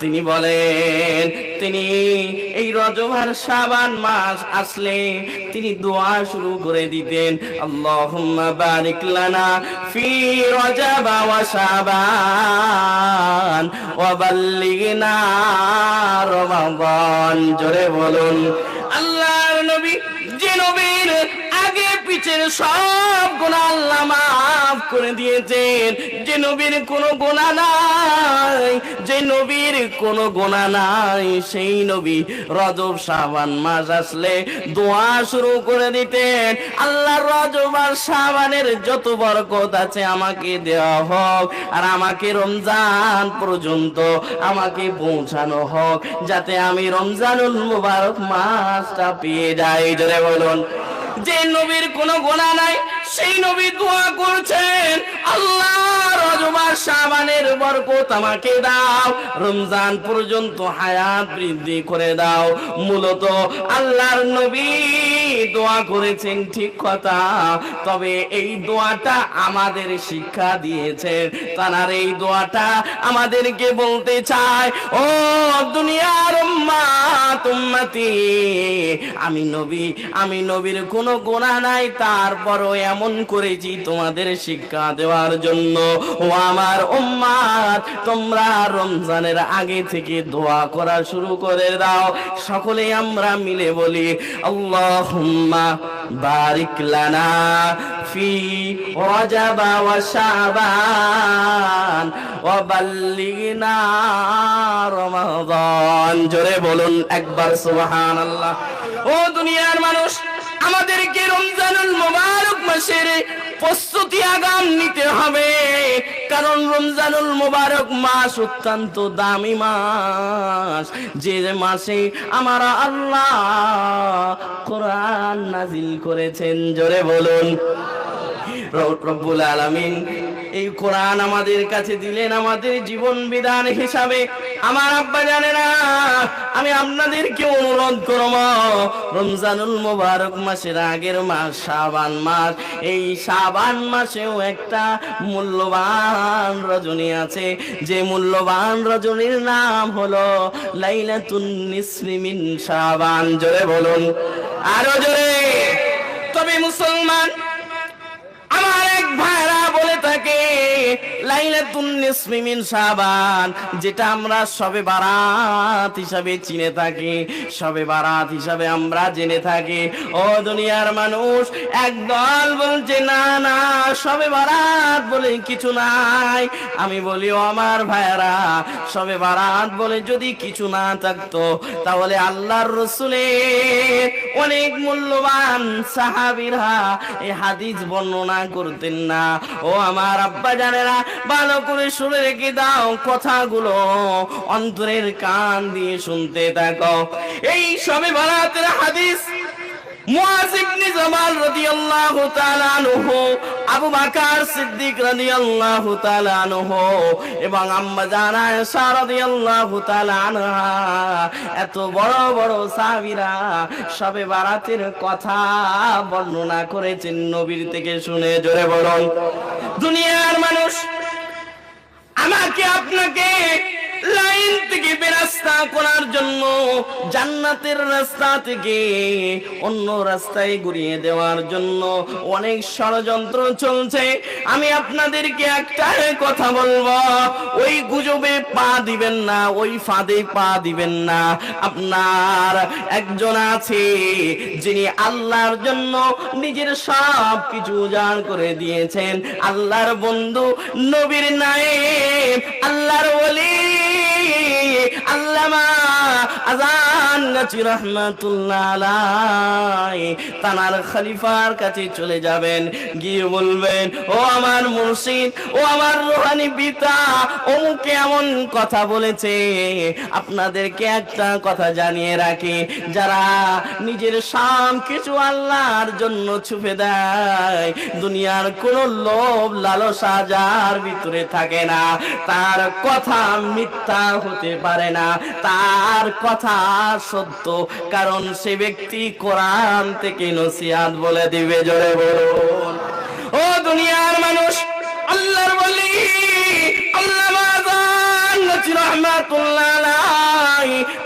তিনি বলেন, তিনি এই রজব আর শাবান মাস আসলে তিনি দোয়া শুরু করে দিতেন ফি রজব ওয়া জোরে বলুন, আল্লাহর নবী, যে নবীর পিছের সব গুণা আল্লাহ মাফ করে দিয়েছেন। যে নবীর কোনো গোনা নাই, যে নবীর কোনো গোনা নাই, সেই নবী রজব শাবান মাস আসলে দোয়া শুরু করে দিতেন। আল্লাহ রজব আর শাবানের যত বরকত আছে আমাকে দেওয়া হোক, আর আমাকে রমজান পর্যন্ত আমাকে পৌঁছানো হোক, যাতে আমি রমজানুল মুবারক মাসটা পেয়ে যাই। ধরে বলুন। যে নবীর কোনো গোনা নাই সেই নবী দোয়া করছেন আল্লাহ রজবার শাবানের বরকত আমাকে দাও। রমজান পর্যন্ত হায়াত বৃদ্ধি করে দাও। মূলত আল্লাহর নবী দোয়া করেছেন, ঠিক কথা। তবে এই দোয়াটা আমাদের শিক্ষা দিয়েছেন। তার এই দোয়াটা আমাদেরকে বলতে চায়, ও দুনিয়ার উম্মতি আমি নবী, আমি নবীর কোনো গোনা নাই, তারপরও এমন করেছি তোমাদের শিক্ষা দেওয়ার জন্য। ও আমার উম্মাত তোমরা রমজানের আগে থেকে দোয়া করা শুরু করে দাও। সকলে আমরা মিলে বলি, আল্লাহুম্মা বারিক লানা ফি রজব ওয়া শাবান ওয়া বাল্লিগনা রমাদান। জোরে বলুন একবার, সুবহানাল্লাহ। ও দুনিয়ার মানুষ, আমাদেরকে রমজানুল মোবারক মাসের প্রস্তুতি আগাম নিতে হবে। কারণ রমজানুল মোবারক মাস অত্যন্ত দামি মাস। যে মাসে আমার আল্লাহ কোরআন নাজিল করেছেন, জোরে বলুন। রব্বুল আলামিন এই কোরআন আমাদের কাছে দিলেন আমাদের জীবন বিধান হিসাবে। আমার আব্বা জানে না, আমি আপনাদেরকে অনুরোধ করব, রমজানুল মোবারক মাসের আগের মাস, শাবান মাস। এই শাবান মাসেও একটা মূল্যবান রজনী আছে। যে মূল্যবান রজনীর নাম হলো লাইলাতুন নিসফি মিন শাবান। জোরে বলুন। আরও জোরে। তবে মুসলমান, আমার এক ভাইরা বলে থাকে লাইলাতুন নিসফি মিন শাবান, যেটা আমরা সবে বারাত হিসাবে চিনে থাকি, সবে বারাত হিসাবে আমরা জেনে থাকি। ও দুনিয়ার মানুষ একদল বলছে, না না, সবে বারাত বলে কিছু নাই। আমি বলি, ও আমার ভাইরা সবে বারাত বলে যদি কিছু না থাকতো, তাহলে আল্লাহর রসুলের অনেক মূল্যবান সাহাবিরা এই হাদিস বর্ণনা করতেন না। ও আমার আব্বা জানেরা ভালো করে শুনে রেখে দাও কথাগুলো অন্তরের কান দিয়ে শুনতে থাকো। এই সবে বারাতের হাদিস এত বড় বড় কথা বর্ণনা করেছেন নবীর থেকে শুনে জোরে বলুন। দুনিয়ার মানুষ আমাকে আপনাকে লাইন থেকে বেরাস্তা করার জন্য, জান্নাতের রাস্তা থেকে অন্য রাস্তায় ঘুরিয়ে দেওয়ার জন্য অনেক ষড়যন্ত্র চলছে। আমি আপনাদেরকে একটা কথা বলব, ওই গুজবে পা দিবেন না, ওই ফাঁদে পা দিবেন না। আপনার একজন আছে, যিনি আল্লাহর জন্য নিজের সব কিছু উজাড় করে দিয়েছেন। আল্লাহর বন্ধু, নবীর নায়েব, আল্লাহর ওলি। খলিফার কাছে চলে যাবেন। গিয়ে বলবেন, ও আমার মুর্শিদ, ও আমার রোহানি পিতা, অমুকে এমন কথা বলেছে। আপনাদেরকে একটা কথা জানিয়ে রাখি, যারা নিজের সাম কিছু আল্লাহর জন্য ছুপে দেয়, দুনিয়ার কোন লোভ লালসা যার ভিতরে থাকে না, তার কথা মিথ্যা হতে পারে পারে না। তার কথা সত্য, কারণ সে ব্যক্তি কোরআন থেকে নসিহাত বলে দিবে। জোরে বলুন। ও দুনিয়ার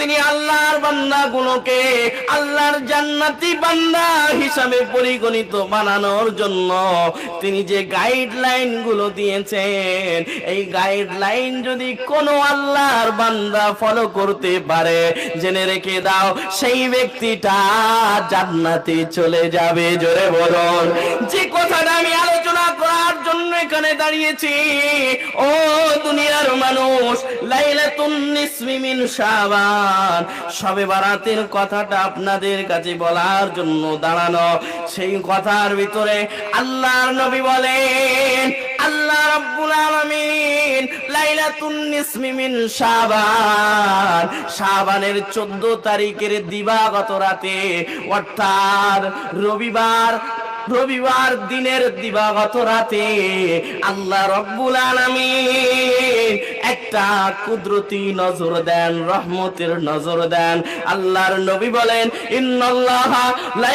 তিনি আল্লাহর বান্দা গুলোকে আল্লাহর জান্নাতি বান্দা হিসাবে পরিগণিত বানানোর জন্য তিনি যে গাইডলাইনগুলো দিয়েছেন, এই গাইডলাইন যদি কোনো আল্লাহর বান্দা ফলো করতে পারে, জেনে রেখে দাও, সেই ব্যক্তিটা জান্নাতে চলে যাবে। জোরে বলুন, যে কথাটা আমি আলোচনা করার জন্য এখানে দাঁড়িয়েছি, ও দুনিয়ার মানুষ মিন সবে বারাতের কথাটা আপনাদের কাছে বলার জন্য দাঁড়ানো। সেই কথার ভিতরে আল্লাহর নবী বলেন, আল্লাহ রাব্বুল আলামিন লাইলাতুন নিসমি মিন শাবান। শাবানের 14 তারিখের দিবাগত রাতে, অর্থাৎ রবিবার রবিবার দিনের দিবাগত রাতে আল্লাহ রব্বুল আলামিন একটা কুদরতি নজর দেন, রহমতের নজর দেন। আল্লাহর নবী বলেন, ইন্নাল্লাহ লা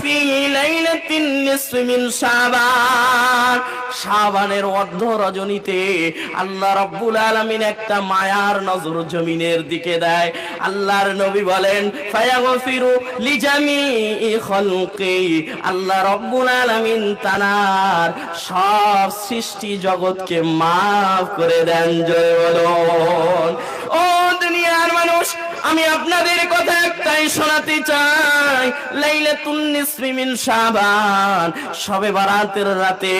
ফি লাইলাতিন নিসফি মিন শাবান। শাবানের অর্ধ রজনীতে আল্লাহ রব্বুল আলামিন একটা মায়ার নজর জমিনের দিকে দেয়। আল্লাহর নবী বলেন, ফায়াগফিরু লিজামি খালকি। আল্লাহ রব্বুল আলামিন তানার সব সৃষ্টি জগৎকে মাফ করে দেন জয় বলুন। ও দুনিয়ার মানুষ, আমি আপনাদের কথা একটাই শোনাতে চাই। লাইলাতুন নিসফি মিন শাবান, সবে বারাতের রাতে,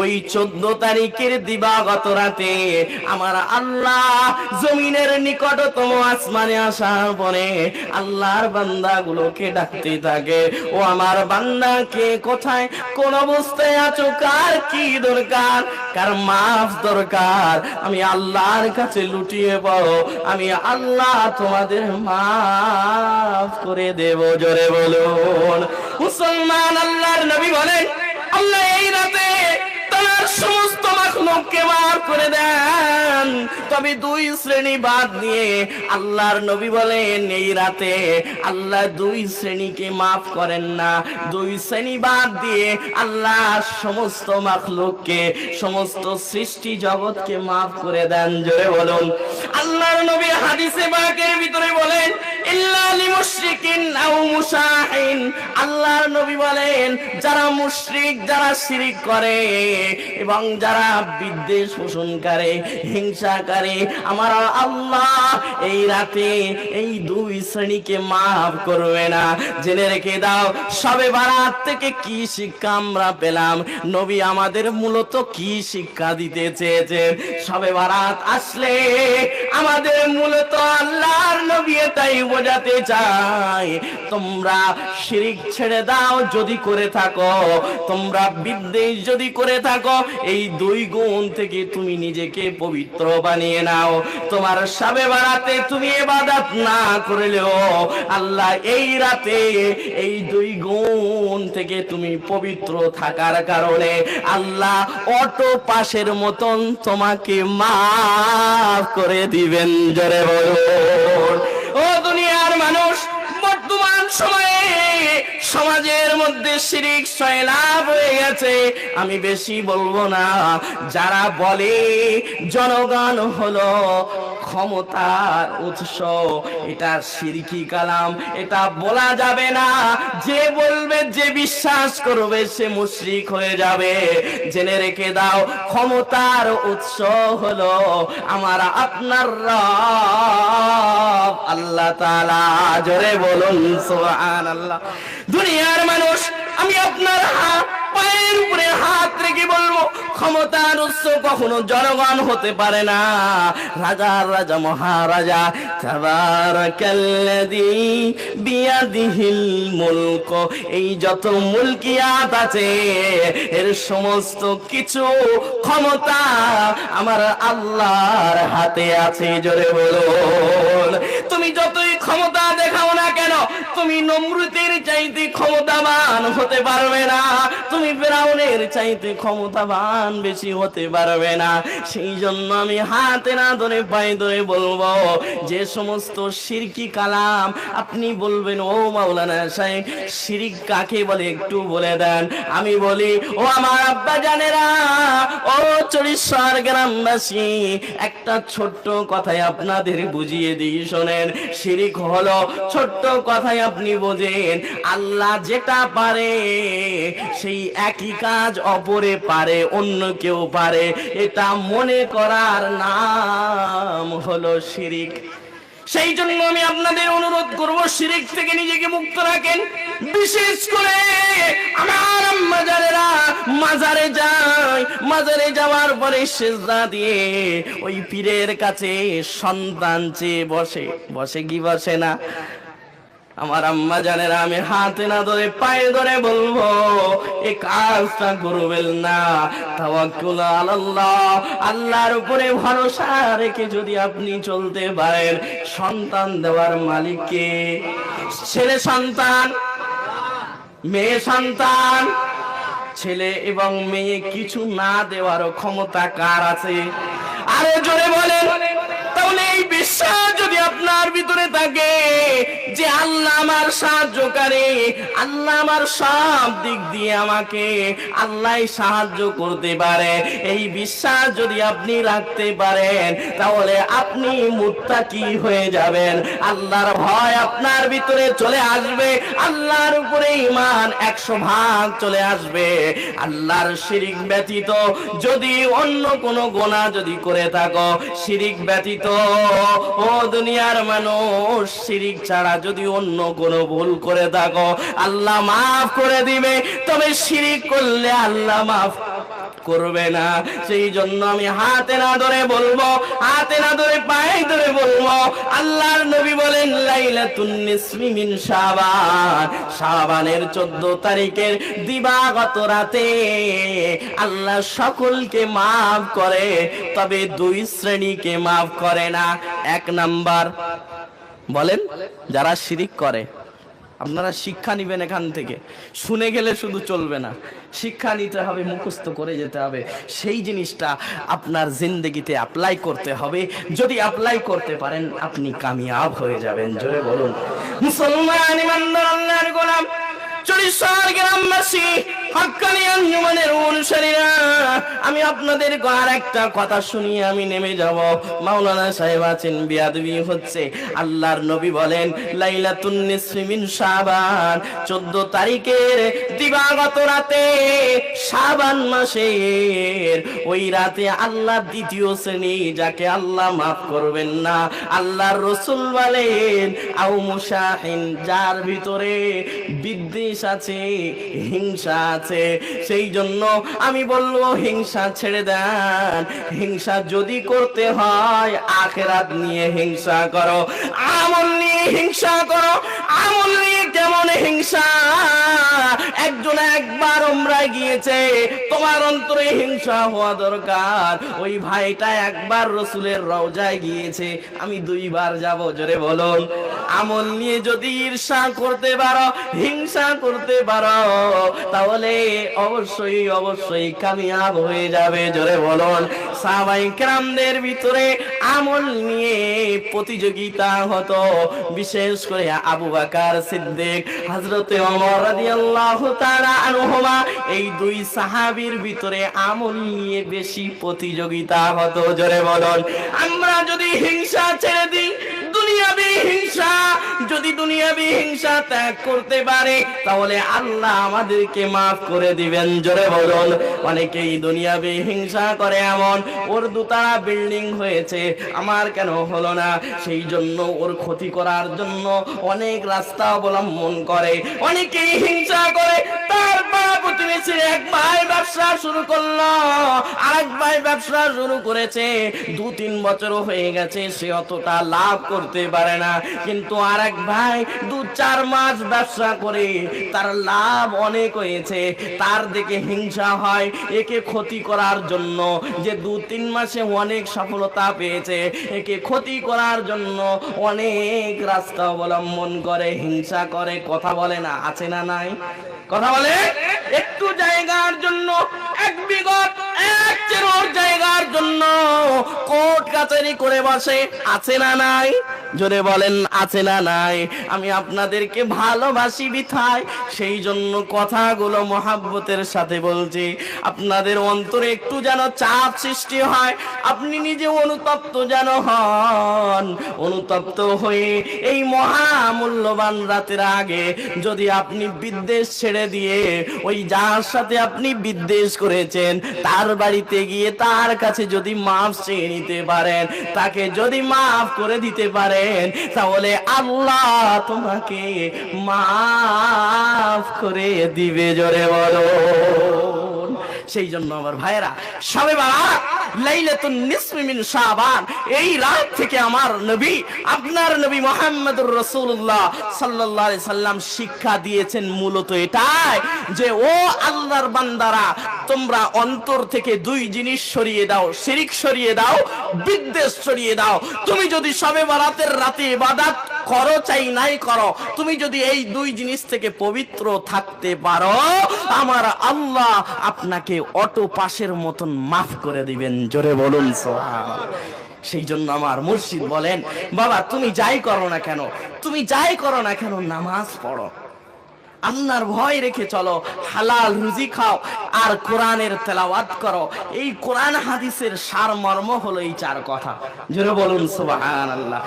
ওই 14 তারিখের দিবাগত রাতে, আমার আল্লাহ জমিনের নিকটতম আসমানে আসার পরে আল্লাহর বান্দাগুলোকে ডাকতে থাকে, ও আমার বান্দাকে কোথায়? কোন অবস্থায় আছো? কার কি দরকার? কার মাফ দরকার? আমি আল্লাহর কাছে লুটিয়ে পড়ো, আমি আল্লাহ তোমাদের মাফ করে দেব, জোরে বলুন। মুসলমান আল্লাহর নবী বলেন, আল্লাহ এই রাতে তোমার সমস্ত মাখলুককে মাফ করে দেন। তবে দুই শ্রেণি বাদ দিয়ে আল্লাহর নবী বলেন, এই রাতে আল্লাহ দুই শ্রেণীকে মাফ করেন না। দুই শ্রেণি বাদ দিয়ে আল্লাহ সমস্ত মাখলুককে, সমস্ত সৃষ্টি জগৎকে মাফ করে দেন। জোরে বলুন। আল্লাহর নবী হাদিসে বাকের ভিতরে বলেন আল্লাহর নবী বলেন, যারা যারা শিরিক করে এবং যারা বিদ্বেষ করে, হিংসা করে, আমার আল্লাহ এই রাতে এই দুই শ্রেণীকে মাফ করবে না। জেনে রেখে দাও, সবে বারাত থেকে কি শিক্ষা আমরা পেলাম? নবী আমাদের মূলত কি শিক্ষা দিতে চেয়েছেন? সবে বারাত আসলে আমাদের মূলত আল্লাহর নবী, তাই বোঝাতে চাই। তোমরা শিরিক ছেড়ে দাও যদি করে থাকো। তোমরা বিদ্বেষ যদি করে থাকো, এই দুই গুণ থেকে তুমি নিজেকে পবিত্র বানিয়ে নাও। তোমার সাবে বাড়াতে তুমি এবাদাত না করলেও আল্লাহ এই রাতে এই দুই গুণ থেকে তুমি পবিত্র থাকার কারণে আল্লাহ অটো পাশের মতন তোমাকে মাফ করে দিবেন। জরে বলুন। ও দুনিয়ার মানুষ বর্তমান সময়ে সমাজের মধ্যে শিরিক সয়লাভ হয়ে গেছে। আমি বেশি বলব না। যারা বলে, জনগণ হলো ক্ষমতার উৎস, এটা সিরকি কালাম, এটা বলা যাবে না। যে বলবে, যে বিশ্বাস করবে, সে মুশরিক হয়ে যাবে। জেনে রেখে দাও, ক্ষমতার উৎস হলো আমার আপনার রব। আল্লাহ তাআলা জোরে বলুন, সুবহানাল্লাহ। দুনিয়ার মানুষ আমি আপনার হাত পায়ের উপরে হাত রেখে বলব, ক্ষমতার উৎস কখনো জনগণ হতে পারে না। রাজার রাজা, মহারাজা, তাবারাকাল্লাযী বিয়াদিহিল মুলক, এই যত মুলকিয়াত আছে, এর সমস্ত কিছু ক্ষমতা আমার আল্লাহর হাতে আছে, জোরে বলুন। তুমি যতই ক্ষমতা দেখাও না কেন, তুমি নমরুতের চাইতে ক্ষমতাবান হতে পারবে না। তুমি ফেরাউনের চাইতে ক্ষমতাবান বেশি হতে পারবে না। সেই জন্য আমি হাতে না ধরে ধরে বলব, যে সমস্ত সিরকি কালাম আপনি বলবেন, ও মাওলানা সাহেব শিরিক কাকে বলে একটু বলে দেন। আমি বলি, ও আমার আব্বা জানেরা, ও চরিশ্বর গ্রামবাসী, একটা ছোট্ট কথায় আপনাদের বুঝিয়ে দিই, শোনেন। শিরিক হলো ছোট্ট কথায় আপনি বোঝেন। আল্লাহ যেটা পারে, সেই একই কাজ অপরে পারে, অন্য কেউ পারে। এটা মনে করার নাম হলো শিরিক। সেই জন্য আমি আপনাদের অনুরোধ করব, শিরিক থেকে নিজেকে মুক্ত রাখেন। বিশেষ করে আমার মাজারেরা, মাজারে যায়, মাজারে যাওয়ার পরে সেজদা দিয়ে ওই পীরের কাছে সন্তান চেয়ে বসে। বসে কি বসে না? আমার আম্মা জানেরা আমি হাতে না ধরে পায়ে ধরে বলব, এ কাজটা করবেন না। তাওয়াক্কুল আলাল্লাহ। আল্লাহর উপরে ভরসা রেখে যদি আপনি চলতে পারেন, সন্তান দেওয়ার মালিককে। ছেলে সন্তান, মেয়ে সন্তান, ছেলে এবং মেয়ে কিছু না দেওয়ারও ক্ষমতা কার আছে? আরও জোরে বলেন। তাহলে এই বিশ্বাস যদি আপনার ভিতরে থাকে যে আল্লাহ আমার সাহায্যকারী, আল্লাহ আমার সব দিক দিয়ে আমাকে আল্লাহ সাহায্য করতে পারে। এই বিশ্বাস যদি আপনি রাখতে পারেন, তাহলে আপনি মুত্তাকি হয়ে যাবেন। আল্লাহর ভয় আপনার ভিতরে চলে আসবে, আল্লাহর উপরে ইমান একশো ভাগ চলে আসবে। আল্লাহর শিরিক ব্যতীত যদি অন্য কোনো গোনা যদি করে থাকো, শিরিক ব্যতীত ও দুনিয়ার মানুষ, শিরিক ছাড়া যদি অন্য কোনো ভুল করে থাকো, আল্লাহ মাফ করে দিবে। তবে শিরিক করলে আল্লাহ মাফ করবে না। সেই জন্য আমি হাতে না ধরে বলব, হাতে না ধরে পায়ে ধরে বলব, আল্লাহর নবী বলেন, লাইলাতুন নিসফি মিন শাবান। শাবানের 14 তারিখের দিবাগত রাতে আল্লাহ সকলকে মাফ করে, তবে দুই শ্রেণীকে মাফ করে না। এক নাম্বার, বলেন, যারা শিরিক করে। আপনারা শিক্ষা নিবেন এখান থেকে। শুনে গেলে শুধু চলবে না। শিক্ষা নিতে হবে, মুখস্থ করে যেতে হবে। সেই জিনিসটা আপনার জিন্দগিতে অ্যাপ্লাই করতে হবে। যদি অ্যাপ্লাই করতে পারেন, আপনি কামিয়াব হয়ে যাবেন। জোরে বলুন। মুসলমান গোলাম, চল্লিশ অনুসারীরা, আমি আপনাদের আর একটা কথা শুনিয়ে আমি নেমে যাব। মাওলানা সাহেব আছেন, বিয়াদবি হচ্ছে। আল্লাহর নবী বলেন, লাইলাতুন নিসফি মিন শাবান। 14 তারিখের দিবাগত রাতে, শাবান মাসের ওই রাতে আল্লাহ দ্বিতীয় শ্রেণি, যাকে আল্লাহ মাফ করবেন না। আল্লাহর রসুল বলেন আউ মুশাহিন, যার ভিতরে বিদ্বেষ আছে, হিংসা আছে সেই জন্য আমি বলব, হিংসা ছেড়ে দেন। হিংসা যদি করতে হয়, আখেরাত নিয়ে হিংসা করো। আমল নিয়ে হিংসা করো, আমল নিয়ে কেমন হিংসা? একজন একবার ওমরায় গিয়েছে। তোমার অন্তরে হিংসা হওয়া দরকার। ওই ভাইটা একবার রসুলের রওজায় গিয়েছে। আমি দুইবার যাব, জোরে আমল নিয়ে যদি ঈর্ষা করতে পারো, হিংসা করতে পারো, তাহলে অবশ্যই অবশ্যই কামিয়াব হয়ে যাবে, জোরে ভিতরে আমল নিয়ে প্রতিযোগিতা হতো। বিশেষ করে আবু বাকার সিদ্দিক এই দুই ভিতরে আমল নিয়ে বেশি প্রতিযোগিতা হতো, জোরে আমরা যদি হিংসা ছেড়ে দিই, দুনিয়াবি হিংসা, যদি দুনিয়াবি হিংসা ত্যাগ করতে পারে, তাহলে আল্লাহ আমাদেরকে মাফ করে দিবেন, জোরে অনেকেই দুনিয়াবি হিংসা করে এমন, ওর দুতারা বিল্ডিং হয়েছে, আমার কেন হলো না? সেই জন্য ওর ক্ষতি করার জন্য অনেক রাস্তা অবলম্বন করে। অনেকেই হিংসা করে তার পাড়া প্রতিবেশীর এক ভাই ব্যবসা শুরু করল। আরেক ভাই ব্যবসা শুরু করেছে। দু তিন বছরও হয়ে গেছে, সে অতটা লাভ করতে পারে না। কিন্তু আরেক ভাই দু চার মাস ব্যবসা করে, তার লাভ অনেক হয়েছে। তার দিকে হিংসা হয়, একে ক্ষতি করার জন্য যে দু তিন মাসে অনেক সফলতা পেয়েছে, একে ক্ষতি করার জন্য অনেক রাস্তা অবলম্বন করে, হিংসা করে, কথা বলে না, আছে না নাই? কথা বলে? একটু জায়গার জন্য, এক বিগত, এক চেরোর জায়গার জন্য কোর্ট কাচারি করে বসে, আছে না নাই? জোরে বলেন, আছে না নাই? আমি আপনাদেরকে ভালোবাসি বিথায়, সেই জন্য কথাগুলো মহাব্বতের সাথে বলছি। আপনাদের অন্তরে একটু যেন চাপ সৃষ্টি হয়, আপনি নিজে অনুতপ্ত যেন হন। অনুতপ্ত হয়ে এই মহামূল্যবান রাতের আগে যদি আপনি বিদ্বেষ ছেড়ে দিয়ে ওই যার সাথে আপনি বিদ্বেষ করেছেন, তার বাড়িতে গিয়ে তার কাছে যদি মাফ চেয়ে নিতে পারেন, তাকে যদি মাফ করে দিতে পারেন, তাহলে আল্লাহ তোমাকে মাফ করে দিবে জোরে বলো। সেই জন্য আমার ভাইয়েরা সবে বারাত লাইলাতুন মিন শাবান, এই রাত থেকে আমার নবী, আপনার নবী মুহাম্মদুর রাসূলুল্লাহ সাল্লাল্লাহু আলাইহি সাল্লাম শিক্ষা দিয়েছেন মূলত এটাই যে, ও আল্লাহর বান্দারা তোমরা অন্তর থেকে দুই জিনিস সরিয়ে দাও, শিরিক সরিয়ে দাও, বিদ্বেষ সরিয়ে দাও। তুমি যদি সবে বারাতের রাতে ইবাদত করো, চাই নাই করো, তুমি যদি এই দুই জিনিস থেকে পবিত্র থাকতে পারো, আমার আল্লাহ আপনাকে অটো পাশের মতন মাফ করে দিবেন। জোরে বলুন সেই জন্য আমার মুর্শিদ বলেন, বাবা, তুমি যাই করো না কেন? তুমি যাই করো না কেন? নামাজ পড়ো। আল্লাহর ভয় রেখে চলো, হালাল রুজি খাও আর কোরআনের তেলাওয়াত করো। এই কোরআন হাদিসের সার মর্ম হলো এই চার কথা। জোরে বলুন সুবাহান আল্লাহ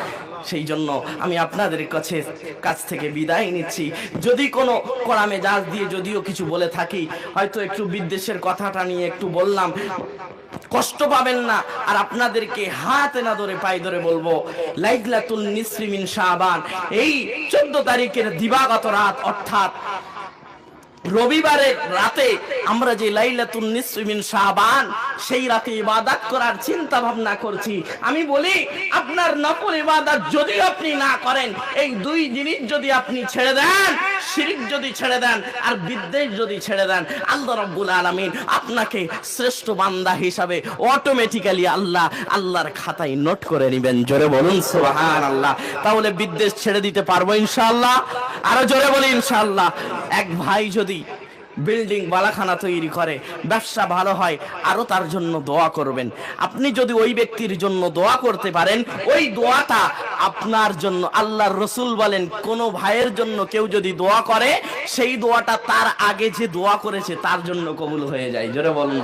সেই জন্য আমি আপনাদের কাছে, কাছ থেকে বিদায় নিচ্ছি। যদি কোনো কোরআমে জাজ দিয়ে যদিও কিছু বলে থাকি, হয়তো একটু বিদ্বেষের কথাটা নিয়ে একটু বললাম। কষ্ট পাবেন না। আর আপনাদেরকে হাতে না ধরে পায়ে ধরে বলব লাইলাতুল নিসরিমিন শাবান। এই 14 তারিখের দিবাগত রাত, অর্থাৎ রবিবারের রাতে আমরা যে লাইলাতুন নিসফি মিন শাবান, সেই রাতে ইবাদত করার চিন্তা ভাবনা করছি। আমি বলি, আপনার নফল ইবাদত যদি আপনি না করেন, এই দুই জিনিস যদি আপনি ছেড়ে দেন, শিরিক যদি ছেড়ে দেন, আর বিদ্বেষ যদি ছেড়ে দেন, আল্লাহ রাব্বুল আলামিন আপনাকে শ্রেষ্ঠ বান্দা হিসাবে অটোমেটিক্যালি আল্লাহ, আল্লাহর খাতায় নোট করে নেবেন। জোরে বলুন, সুবহানাল্লাহ। তাহলে বিদ্বেষ ছেড়ে দিতে পারব ইনশাআল্লাহ? আরও জোরে বলি ইনশাআল্লাহ। এক ভাই যদি বিল্ডিং বালাখানা তৈরি করে, ব্যবসা ভালো হয়, আরও তার জন্য দোয়া করবেন। আপনি যদি ওই ব্যক্তির জন্য দোয়া করতে পারেন, ওই দোয়াটা আপনার জন্য, আল্লাহর রসুল বলেন, কোন ভাইয়ের জন্য কেউ যদি দোয়া করে, সেই দোয়াটা তার আগে যে দোয়া করেছে, তার জন্য কবুল হয়ে যায়। জোরে বলুন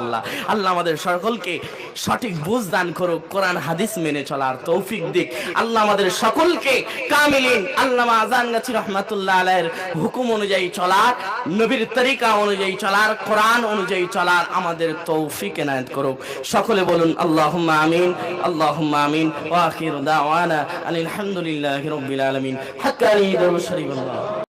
আল্লাহ আল্লাহ আমাদের সকলকে সঠিক বুঝ দান করুক, কোরআন, হাদিস মেনে চলার তৌফিক দিক। আল্লাহ আমাদের সকলকে কামিলিন, আল্লামা আজান গাছি রহমাতুল্লাহ আলাইয়ের হুকুম অনুযায়ী চলার, নবীর তরিকা অনুযায়ী চলার, কোরআন অনুযায়ী চলার আমাদের তৌফিক এনায়েত করুক। সকলে বলুন আল্লাহ আমিন আল্লাহ আমিন, ওয়া আখিরু দাওয়ানা আলহামদুলিল্লাহি রাব্বিল আলামিন হাক্কানি দরুদ শরীফ আল্লাহ